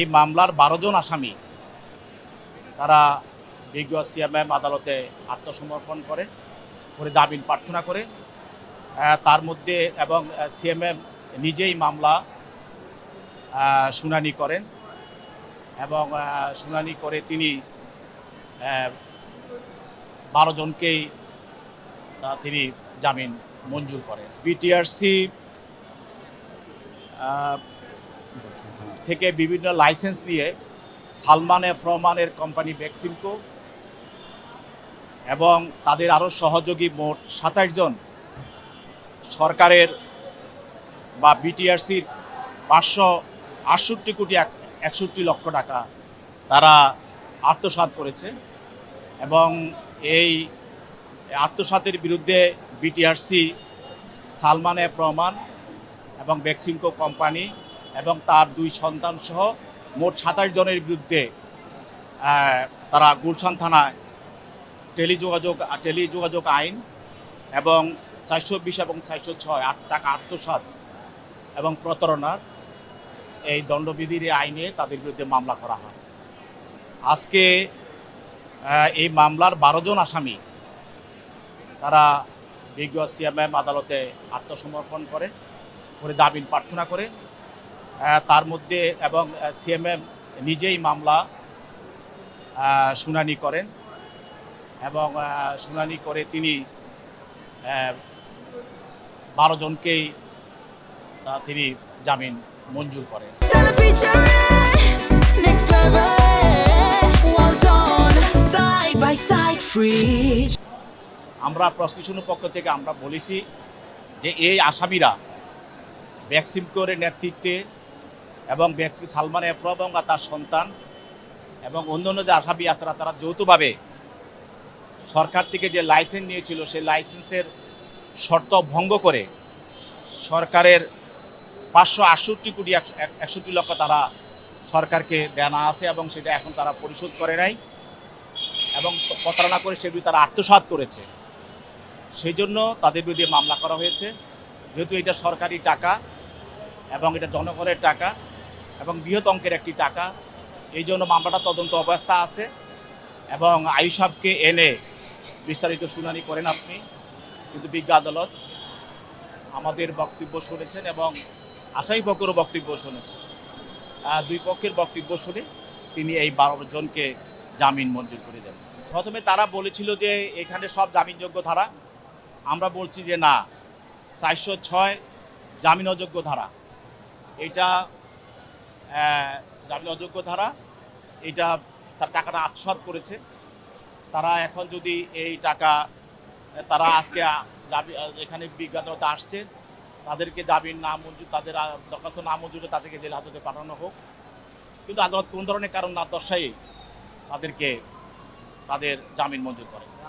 এই মামলার বারো জন আসামি, তারা বিজ্ঞ সিএমএম আদালতে আত্মসমর্পণ করে করে জামিন প্রার্থনা করে। তার মধ্যে এবং সিএমএম নিজেই মামলা শুনানি করেন এবং শুনানি করে তিনি বারো জনকেই তিনি জামিন মঞ্জুর করেন। বিটিআরসি থেকে বিভিন্ন লাইসেন্স নিয়ে সালমান এফ কোম্পানি বেক্সিমকো এবং তাদের আরও সহযোগী মোট সাতাশ জন সরকারের বা বিটিআরসির পাঁচশো আটষট্টি কোটি এক- একষট্টি লক্ষ টাকা তারা আত্মসাৎ করেছে এবং এই আত্মসাতের বিরুদ্ধে বিটিআরসি, সালমান এফ রহমান এবং বেক্সিমকো কোম্পানি এবং তার দুই সন্তান সহ মোট সাতাশ জনের বিরুদ্ধে তারা গুলশান থানায় টেলিযোগাযোগ টেলিযোগাযোগ আইন এবং চারশো বিশ এবং চারশো ছয়, আট টাকা আত্মসাৎ এবং প্রতারণার এই দণ্ডবিধির আইনে তাদের বিরুদ্ধে মামলা করা হয়। আজকে এই মামলার বারো জন আসামি, তারা বিজ্ঞ সিএমএম আদালতে আত্মসমর্পণ করে করে জামিন প্রার্থনা করে তার মধ্যে এবং সিএমএম নিজেই মামলা শুনানি করেন এবং শুনানি করে তিনি বারো জনকেই তিনি জামিন মঞ্জুর করেন. আমরা প্রসিকিউশনের পক্ষ থেকে আমরা বলেছি যে এই আসামিরা ভ্যাকসিমকোরের নেতৃত্বে এবং ভ্যাকসিন সালমান এফরো এবং তার সন্তান এবং অন্যান্য যে আসামি আছে, তারা যৌথভাবে সরকার থেকে যে লাইসেন্স নিয়েছিল, সেই লাইসেন্সের শর্ত ভঙ্গ করে সরকারের পাঁচশো আটষট্টি কোটি একষট্টি লক্ষ তারা সরকারকে দেনা আছে এবং সেটা এখন তারা পরিশোধ করে নাই এবং প্রতারণা করে সেগুলি তারা আত্মসাৎ করেছে। সেই জন্য তাদের বিরুদ্ধে মামলা করা হয়েছে। যেহেতু এটা সরকারি টাকা এবং এটা জনগণের টাকা এবং বৃহৎ অঙ্কের একটি টাকা। এই জন্য মামলাটা তদন্ত অবস্থা আছে এবং আইসাবকে এনে বিস্তারিত শুনানি করেন আপনি, কিন্তু বিজ্ঞ আদালত আমাদের বক্তব্য শুনেছেন এবং আশাই পক্ষেরও বক্তব্য শুনেছেন। দুই পক্ষের বক্তব্য শুনে তিনি এই বারো জনকে জামিন মঞ্জুর করে দেন। প্রথমে তারা বলেছিল যে এখানে সব জামিনযোগ্য ধারা। আমরা বলছি যে না, চারশো ছয় জামিন অযোগ্য ধারা। এটা জামিন অযোগ্য ধারা, এটা তার টাকাটা আত্মসাৎ করেছে। তারা এখন যদি এই টাকা, তারা আজকে এখানে বিজ্ঞানতা আসছে, তাদেরকে জামিন না মঞ্জুর, তাদের দরখাস্ত না মঞ্জুরে তাদেরকে জেল হাজতে পাঠানো হোক। কিন্তু আদালত কোন ধরনের কারণ না দর্শাই তাদেরকে, তাদের জামিন মঞ্জুর করে।